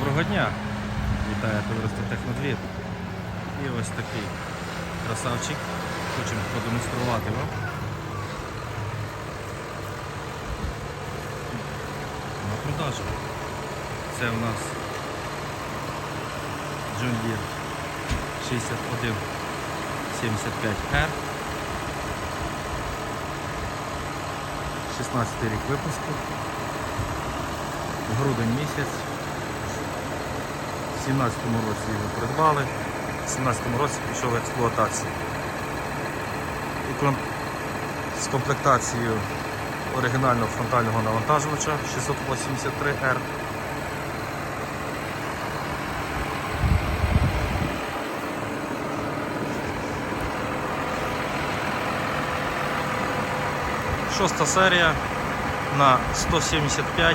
Доброго дня! Вітаю товариство Технодвір. І ось такий красавчик. Хочемо продемонструвати вам. На продажу. Це у нас John Deere 6175R. 16 рік випуску. Грудень місяць. В 17-му році його придбали, в 17-му році пішов в експлуатацію. З комплектацією оригінального фронтального навантажувача 683R. Шоста серія на 175-200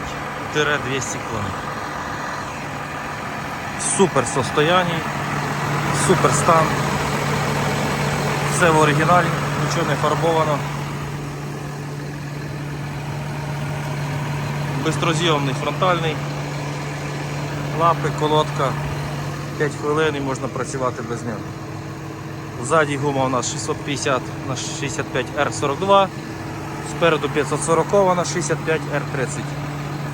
коней супер состоянні, супер стан. Все в оригіналі, нічого не фарбовано. Бистрозйомний фронтальний, лапи, колодка, 5 хвилин і можна працювати без нього. Ззаді гума у нас 650 на 65 R42, спереду 540 на 65 R30.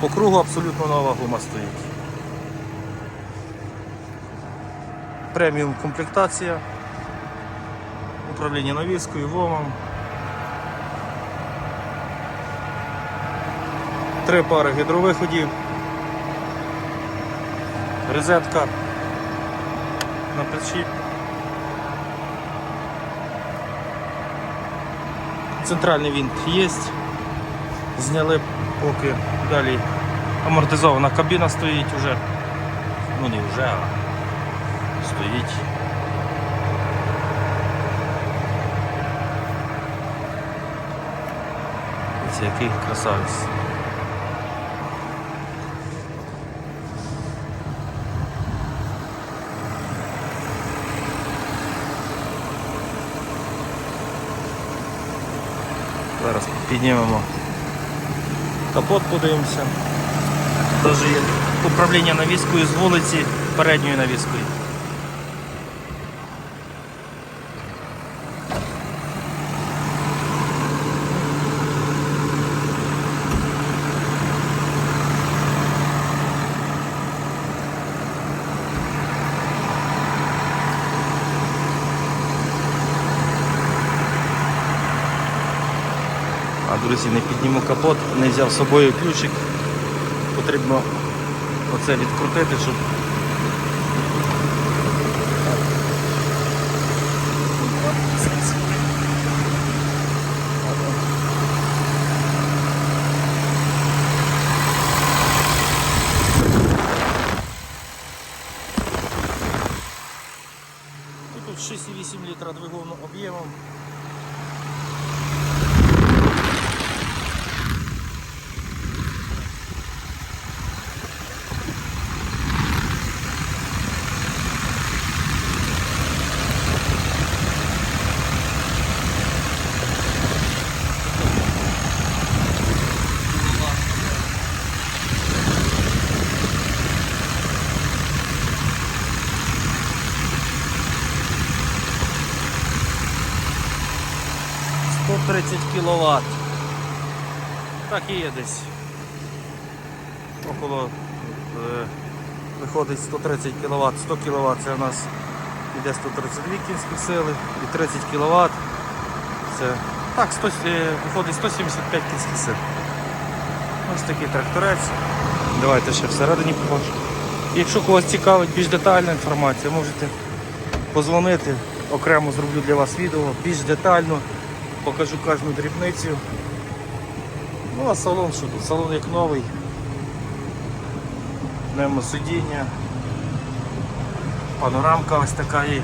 По кругу абсолютно нова гума стоїть. Преміум комплектація, управління навіскою, ВОМом. Три пари гідровиходів, розетка на причіп. Центральний вінт є. Зняли поки далі амортизована кабіна стоїть вже. Ну не вже, а стоїть. Ось який красавець. Зараз піднімемо капот, подивимося. Є управління навіскою з вулиці передньою навіскою. Друзі, не підніму капот, не взяв з собою ключик. Потрібно оце відкрутити, щоб. Тут 6,8 літра двигуну об'ємом. Сто 30 кВт. Так і є десь. Около е, виходить 130 кВт, 100 кВт це у нас іде 132 кінські сили і 30 кВт це так, 100, е, виходить 175 кінських сил. Ось такий тракторець. Давайте ще всередині покажу. Якщо когось цікавить більш детальна інформація, можете позвонити, окремо зроблю для вас відео, більш детально, покажу кожну дрібницю. Ну а салон що тут? Салон як новий. Немо сидіння. Панорамка ось така є.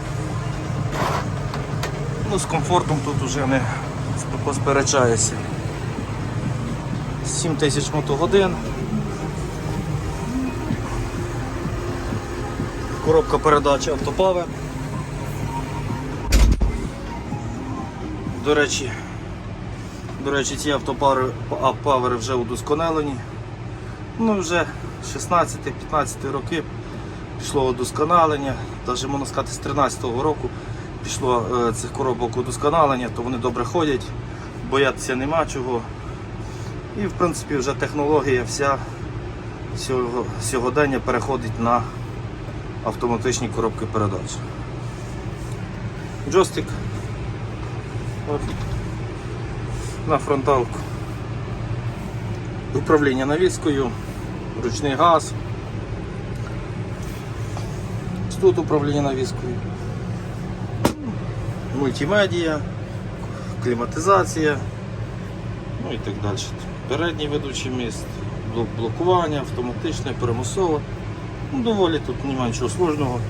Ну, з комфортом тут уже не посперечаюся. 7 тисяч мотогодин. Коробка передач автопавер. До речі, до речі, ці автопавери павери вже удосконалені. Ну вже 16-15 роки пішло удосконалення, навіть можна сказати з 13-го року пішло е, цих коробок удосконалення, то вони добре ходять, боятися нема чого. І в принципі вже технологія вся сьогодення переходить на автоматичні коробки передач. Джойстик На фронталку. Управління навіскою, ручний газ. Тут управління навіскою. Мультимедія, кліматизація, ну і так далі. Передній ведучий міст, блокування, автоматичне, примусове. Ну, доволі тут немає нічого сложного.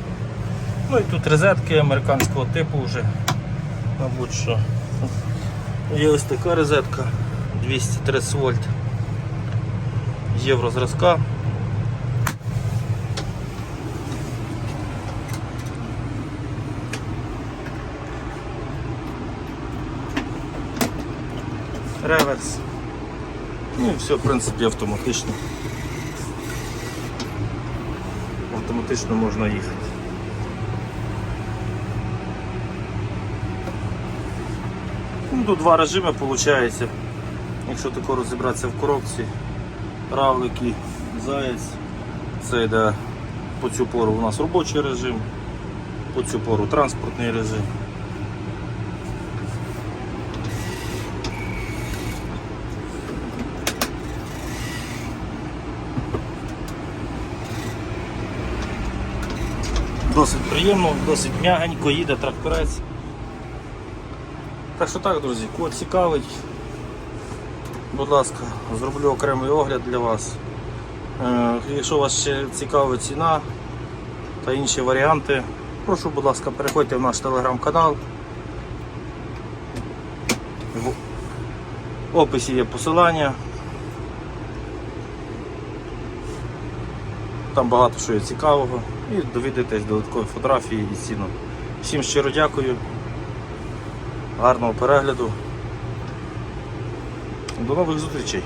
Ну і тут розетки американського типу вже, мабуть, що. Є ось така розетка 230 вольт євро зразка. Реверс. Ну і все, в принципі, автоматично. Автоматично можна їхати. Ну, тут два режими виходить. Якщо тако розібратися в коробці, равлик і заяць, це йде по цю пору у нас робочий режим, по цю пору транспортний режим. Досить приємно, досить м'ягенько їде тракторець. Так що так, друзі, кого цікавить, будь ласка, зроблю окремий огляд для вас. Е, Якщо вас ще цікавить ціна та інші варіанти, прошу, будь ласка, переходьте в наш телеграм-канал. В описі є посилання. Там багато що є цікавого і довідайтесь додаткові фотографії і ціну. Всім щиро дякую. Гарного перегляду. До нових зустрічей.